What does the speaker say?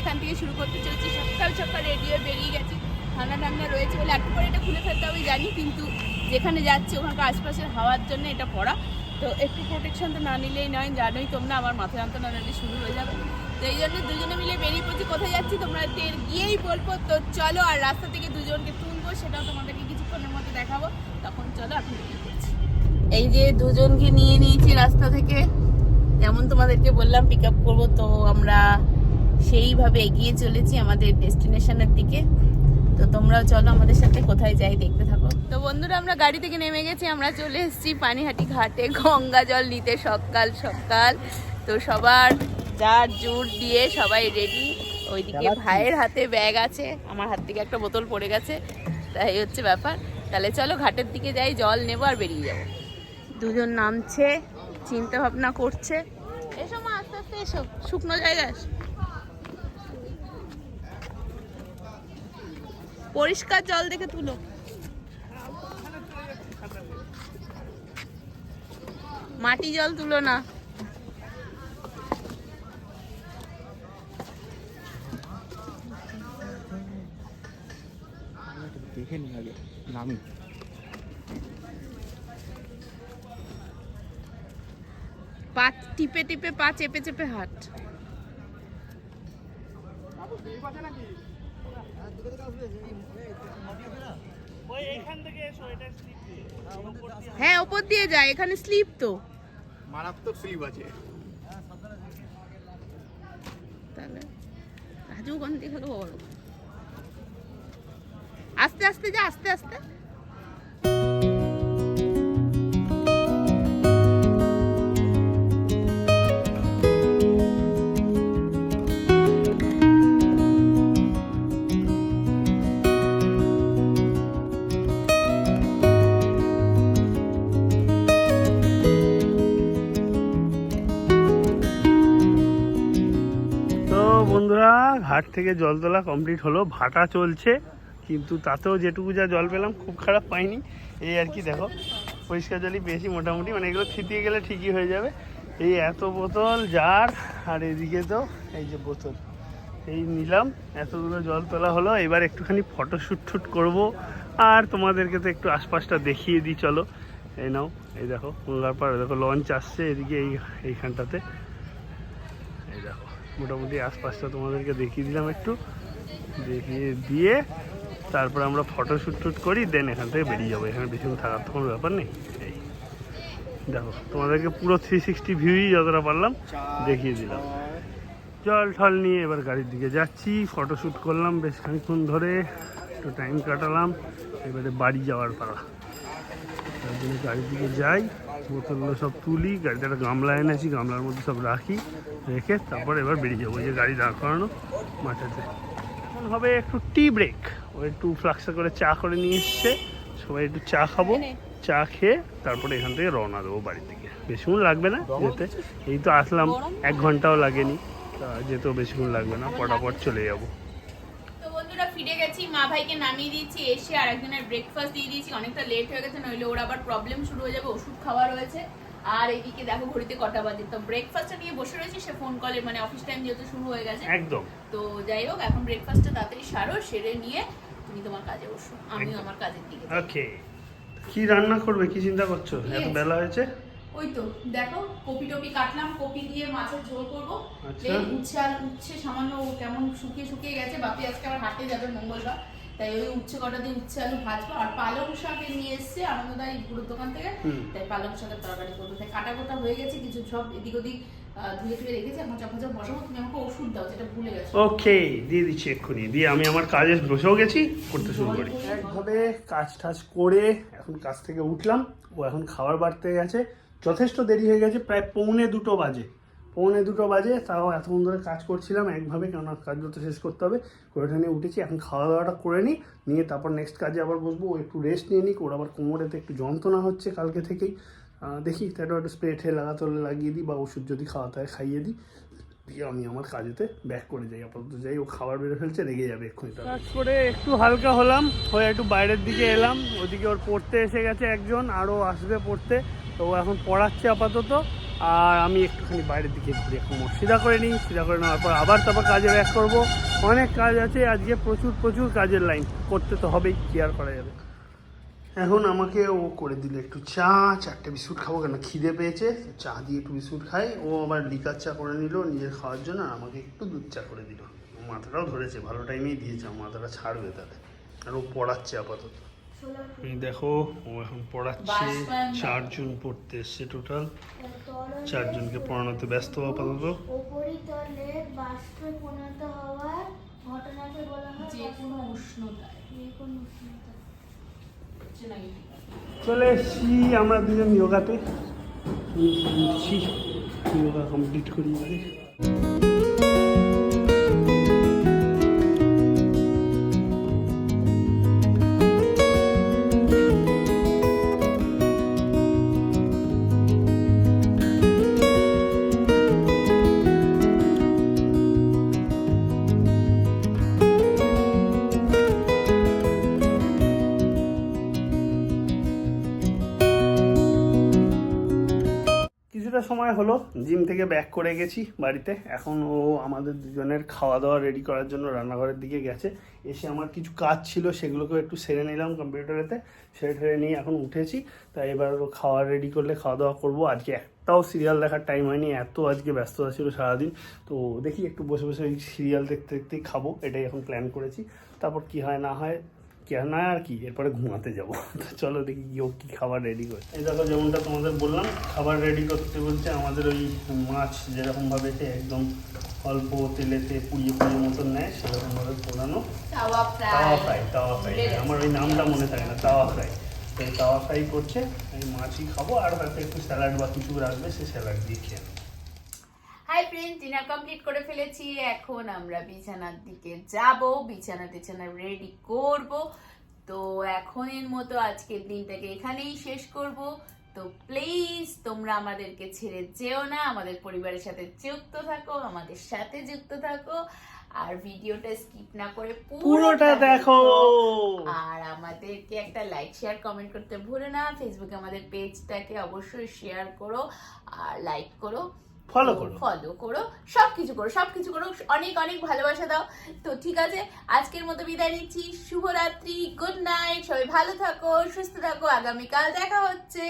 এখান থেকে শুরু করতে চলেছি। সকাল সকাল রেডি হয়ে বেরিয়ে গেছি। ঠান্ডা ঠান্ডা রয়েছে বলে একটু পরে এটা খুলে ফেলতে হবে, জানি, কিন্তু যেখানে যাচ্ছি, ওখানকার আশপাশের হাওয়ার জন্য এটা পড়া। তো একটু প্রোটেকশন তো না নিলেই নয়, জানোই তোমরা, আমার মাথা যন্ত্রণা নালে শুরু হয়ে যাবে। তো এই জন্য দুজনে মিলে বেরিয়ে পড়ছি, কোথায় যাচ্ছি তোমরা গিয়েই বলব। তো চলো, আর রাস্তা থেকে দুজনকে তুলবো, সেটাও তোমাদেরকে কিছুক্ষণের মধ্যে দেখাবো। তখন চলো পড়ছি। এই যে দুজনকে নিয়ে নিয়েছি রাস্তা থেকে, যেমন তোমাদেরকে বললাম পিক আপ করব, তো আমরা সেইভাবে এগিয়ে চলেছি আমাদের ডেস্টিনেশনের দিকে। তো তোমরাও চলো আমাদের সাথে কোথায় যাই দেখতে থাকো। তো বন্ধুরা আমরা গাড়ি থেকে নেমে গেছি আমরা চলে এসেছি পানিহাটি ঘাটে। গঙ্গা জল নিতে সকাল সকাল। তো সবার যার জোর দিয়ে সবাই রেডি ওইদিকে ভাইয়ের হাতে ব্যাগ আছে আমার হাত থেকে একটা বোতল পড়ে গেছে তাই হচ্ছে ব্যাপার। তাহলে চলো ঘাটের দিকে যাই জল নেব আর বেরিয়ে যাব। দুজন নামছে চিন্তা ভাবনা করছে। এসো মা আস্তে আস্তে এসো। শুকনো জায়গা পরিষ্কার জল দেখে তুলো। মাটি জল তুলো না। দেখে নি আগে নামি। পা টিপে টিপে পা চেপে চেপে হাট। হ্যাঁ ওপর দিয়ে যায় এখানে স্লিপ তো। মারাত্মক স্লিপ আছে। তাহলে রাজু থেকে হলো আস্তে আস্তে যা আস্তে আস্তে। ঘাট থেকে জল তোলা কমপ্লিট হলো, ভাটা চলছে, কিন্তু তাতেও যেটুকু যা জল পেলাম খুব খারাপ পাইনি। এই আর কি দেখো, পরিষ্কার জলই বেশি মোটামুটি মানে এগুলো থিতিয়ে গেলে ঠিকই হয়ে যাবে। এই এত বোতল জার আর এদিকে তো এই যে বোতল, এই নিলাম, এতগুলো জল তোলা হলো, এবার একটুখানি ফটো শ্যুট করব, আর তোমাদেরকে তো একটু আশপাশটা দেখিয়ে দিই, চলো। এই নাও, এই দেখো গঙ্গার পাড় দেখো লঞ্চ আসছে এদিকে এই, এইখানটাতে। মোটামুটি আশপাশটা তোমাদেরকে দেখিয়ে দিলাম একটু। দেখিয়ে দিয়ে তারপর আমরা ফটো শ্যুট টুট করি দেন এখান থেকে বেরিয়ে যাব। এখানে বেশিক্ষণ থাকার তো কোনো ব্যাপার নেই। দেখো, তোমাদেরকে পুরো থ্রি সিক্সটি ভিউই যতটা পারলাম দেখিয়ে দিলাম। জল ঠল নিয়ে এবার গাড়ির দিকে যাচ্ছি ফটো শ্যুট করলাম বেশ খানিক্ষণ ধরে, একটু টাইম কাটালাম, এবারে বাড়ি যাওয়ার পালা। তার জন্য গাড়ির দিকে যাই। বোতলগুলো সব তুলি গাড়িতে একটা গামলা এনেছি গামলার মধ্যে সব রাখি রেখে তারপর এবার বেরিয়ে যাব। যে গাড়ি দাঁড় করানো মাঠেতে। এখন হবে একটু টি ব্রেক। ও একটু ফ্লাক্সে করে চা করে নিয়ে এসছে। সবাই একটু চা খাব। চা খেয়ে তারপরে এখান থেকে রওনা দেবো বাড়ির দিকে বেশিক্ষণ লাগবে না যেতে। এই তো আসলাম। এক ঘন্টাও লাগেনি। তা যেতেও বেশিক্ষণ লাগবে না। পটাপট চলে যাব। বন্ধুরা ফিরে গেছি মা ভাইকে নামিয়ে দিয়েছি এসে আর একজনের ব্রেকফাস্ট দিয়ে দিয়েছি অনেকটা লেট হয়ে গেছে নইলে ওর আবার প্রবলেম শুরু হয়ে যাবে ওষুধ খাওয়া রয়েছে। আর এদিকে দেখো ঘড়িতে কটা বাজে তো ব্রেকফাস্টটা নিয়ে বসে রয়েছি সে ফোন কলে মানে অফিস টাইম যেহেতু শুরু হয়ে গেছে। একদম। তো যাই হোক এখন ব্রেকফাস্টটা তাড়াতাড়ি সারো সেরে নিয়ে তুমি তোমার কাজে বসো আমিও আমার কাজের দিকে। ওকে কি রান্না করবে কি চিন্তা করছ? এত বেলা হয়েছে? ওই তো দেখো কপি টপি কাটলাম কপি দিয়ে মাছের ঝোল করব। আচ্ছা। এই উচ্ছে আর উচ্ছে সামান্য ও কেমন শুকিয়ে শুকিয়ে গেছে বাপি আজকে আবার হাটে যাবে মঙ্গলবার। তাই ওই উচ্ছে কটা দিয়ে উচ্ছে আলু ভাজবো। আর পালং শাক নিয়ে এসছে আনন্দদাই বুড়োর দোকান থেকে। তাই পালং শাকের তরকারি করব। তাই কাটা কোটা হয়ে গেছে কিছু সব এদিক ওদিক আহ, ধুয়ে ধুয়ে রেখেছি এখন চাপা চাপ বসাবো তুমি আমাকে ওষুধ দাও যেটা ভুলে গেছো। ওকে দিয়ে দিচ্ছি এক্ষুনি। দিয়ে আমি আমার কাজে বসেও গেছি করতে শুরু করি। একভাবে কাজ টাজ করে এখন কাজ থেকে উঠলাম ও এখন খাবার বাড়তে গেছে। যথেষ্ট দেরি হয়ে গেছে, প্রায় পৌনে দুটো বাজে। পৌনে দুটো বাজে, তাও এতক্ষণ ধরে কাজ করছিলাম একভাবে, কেননা কাজগুলো তো শেষ করতে হবে। করে নিয়ে উঠেছি, এখন খাওয়া দাওয়াটা করে নিই, নিয়ে তারপর নেক্সট কাজে আবার বসবো, ও একটু রেস্ট নিয়ে নিই ওর আবার কোমরেতে একটু যন্ত্রণা হচ্ছে কালকে থেকেই। দেখি তাটা একটু স্প্রে ঠে লাগাতে হলে লাগিয়ে দিই, বা ওষুধ যদি খাওয়াতে হয় খাইয়ে দিই। দিয়ে আমি আমার কাজেতে ব্যাক করে যাই, আপাতত যাই, ও খাবার বেড়ে ফেলছে, রেগে যাবে এক্ষুনি কাজ করে একটু হালকা হলাম, হয়ে একটু বাইরের দিকে এলাম, ওদিকে ওর পড়তে এসে গেছে একজন, আরও আসবে পড়তে। তো এখন পড়াচ্ছে আপাতত, আর আমি একটুখানি বাইরের দিকে ঘুরে মোট সিধা করে নিই। সিধা করে নেওয়ার পর আবার তারপর কাজে ব্যাক করব। অনেক কাজ আছে, আজকে প্রচুর প্রচুর কাজের লাইন। করতে তো হবেই কেয়ার করা যাবে? এখন আমাকে ও করে দিল একটু চা, চারটে বিস্কুট খাব কেন? খিদে পেয়েছে চা দিয়ে একটু বিস্কুট খাই। ও আবার লিকার চা করে নিল, নিজের খাওয়ার জন্য, আর আমাকে একটু দুধ চা করে দিল। মাথাটাও ধরেছে, ভালো টাইমেই দিয়েছে মাথাটা ছাড়বে তাহলে আর ও পড়াচ্ছে আপাতত। দেখো ও এখন পড়াচ্ছে চারজন পড়তে এসছে টোটাল চারজনকে পড়ানোতে ব্যস্ত আপাতত উপরিতলে বাষ্পে পরিণত হওয়ার ঘটনাকে বলা হয় যে কোনো উষ্ণতায়। যে কোনো উষ্ণতা চলে এসছি আমরা দুজন যোগাতে যোগা কমপ্লিট করি সময় হলো, জিম থেকে ব্যাক করে গেছি বাড়িতে। এখন ও আমাদের দুজনের খাওয়া দাওয়া রেডি করার জন্য রান্নাঘরের দিকে গেছে। এসে আমার কিছু কাজ ছিল সেগুলোকে একটু সেরে নিলাম কম্পিউটারেতে সেরে ঠেরে নিয়ে এখন উঠেছি। তাই এবার ও খাওয়া রেডি করলে খাওয়া দাওয়া করব। আজকে একটাও সিরিয়াল দেখার টাইম হয়নি, এত আজকে ব্যস্ততা ছিল সারাদিন। তো দেখি একটু বসে বসে ওই সিরিয়াল দেখতে দেখতেই খাব, এটাই এখন প্ল্যান করেছি। তারপর কি হয় না হয় কি আর না আর কি এরপরে ঘুমাতে যাব। তো চলো দেখি কি ও কি খাবার রেডি করে এই দেখো যেমনটা তোমাদের বললাম খাবার রেডি করতে বলছে আমাদের ওই মাছ যেরকমভাবে একদম অল্প তেলেতে পুড়িয়ে পুড়িয়ে মতন নেয় সেরকমভাবে পোড়ানো। তাওয়া ফ্রাই। তাওয়া ফ্রাই আমার ওই নামটা মনে থাকে না তাওয়া ফ্রাই। তো এই তাওয়া ফ্রাই করছে আমি মাছই খাব আর হয়তো একটু স্যালাড বা কিছু রাখবে সে স্যালাড দিয়ে খেয়ে নেব। হাই ফ্রেন্ড ডিনার কমপ্লিট করে ফেলেছি। এখন আমরা বিছানার দিকে যাব। বিছানা টিছানা রেডি করব। তো এখনের মতো আজকের দিনটাকে এখানেই শেষ করব। তো প্লিজ তোমরা আমাদেরকে ছেড়ে যেও না। আমাদের পরিবারের সাথে যুক্ত থাকো আমাদের সাথে যুক্ত থাকো। আর ভিডিওটা স্কিপ না করে পুরোটা দেখো। আর আমাদেরকে একটা লাইক শেয়ার কমেন্ট করতে ভুলো না। ফেসবুকে আমাদের পেজটাকে অবশ্যই শেয়ার করো আর লাইক করো। Follow করো। ফলো করো, সবকিছু করো সবকিছু করো, অনেক অনেক ভালোবাসা দাও তো ঠিক আছে, আজকের মতো বিদায় নিচ্ছি, শুভরাত্রি গুড নাইট সবাই ভালো থাকো, সুস্থ থাকো, আগামীকাল দেখা হচ্ছে